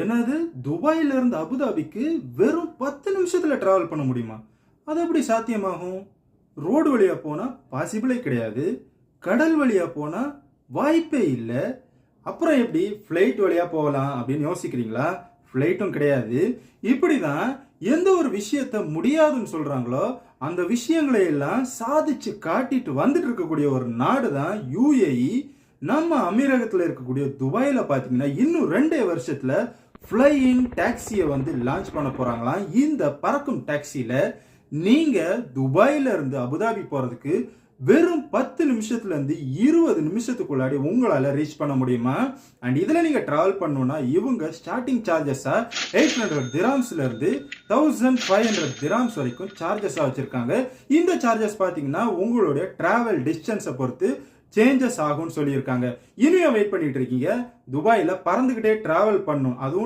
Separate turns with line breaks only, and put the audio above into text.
என்னது? துபாயில இருந்து அபுதாபிக்கு வெறும் பத்து நிமிஷத்துல டிராவல் பண்ண முடியுமா? அது எப்படி சாத்தியமாகும்? ரோடு வழியா போனா பாசிபிளே கிடையாது. கடல் வழியா போனா வாய்ப்பே இல்லை. அப்புறம் எப்படி? ஃப்ளைட் வழியா போகலாம் அப்படின்னு யோசிக்கிறீங்களா? ஃப்ளைட்டும் கிடையாது. இப்படி தான் எந்த ஒரு விஷயத்த முடியாதுன்னு சொல்றாங்களோ அந்த விஷயங்களை எல்லாம் சாதிச்சு காட்டிட்டு வந்துட்டு இருக்கக்கூடிய ஒரு நாடு தான் யூஏஇ நம்ம அமீரகத்தில் இருக்கக்கூடிய துபாயில் பார்த்தீங்கன்னா இன்னும் ரெண்டே வருஷத்தில் ஃப்ளையிங் டாக்ஸியை வந்து லான்ச் பண்ண போகிறாங்களாம் இந்த பறக்கும் டாக்ஸியில் நீங்கள் துபாயிலிருந்து அபுதாபி போகிறதுக்கு வெறும் பத்து நிமிஷத்துலேருந்து இருபது நிமிஷத்துக்குள்ளாடி உங்களால் ரீச் பண்ண முடியுமா? அண்ட் இதில் நீங்கள் ட்ராவல் பண்ணணும்னா இவங்க ஸ்டார்டிங் சார்ஜஸாக எயிட் ஹண்ட்ரட் திராம்ஸ்லேருந்து தௌசண்ட் ஃபைவ் ஹண்ட்ரட் திராம்ஸ் வரைக்கும் சார்ஜஸாக வச்சுருக்காங்க. இந்த சார்ஜஸ் பார்த்தீங்கன்னா உங்களுடைய ட்ராவல் டிஸ்டன்ஸை பொறுத்து சேஞ்சஸ் ஆகும்னு சொல்லியிருக்காங்க. இனியும் வெயிட் பண்ணிட்டு இருக்கீங்க. துபாயில் பறந்துக்கிட்டே ட்ராவல் பண்ணும். அதுவும்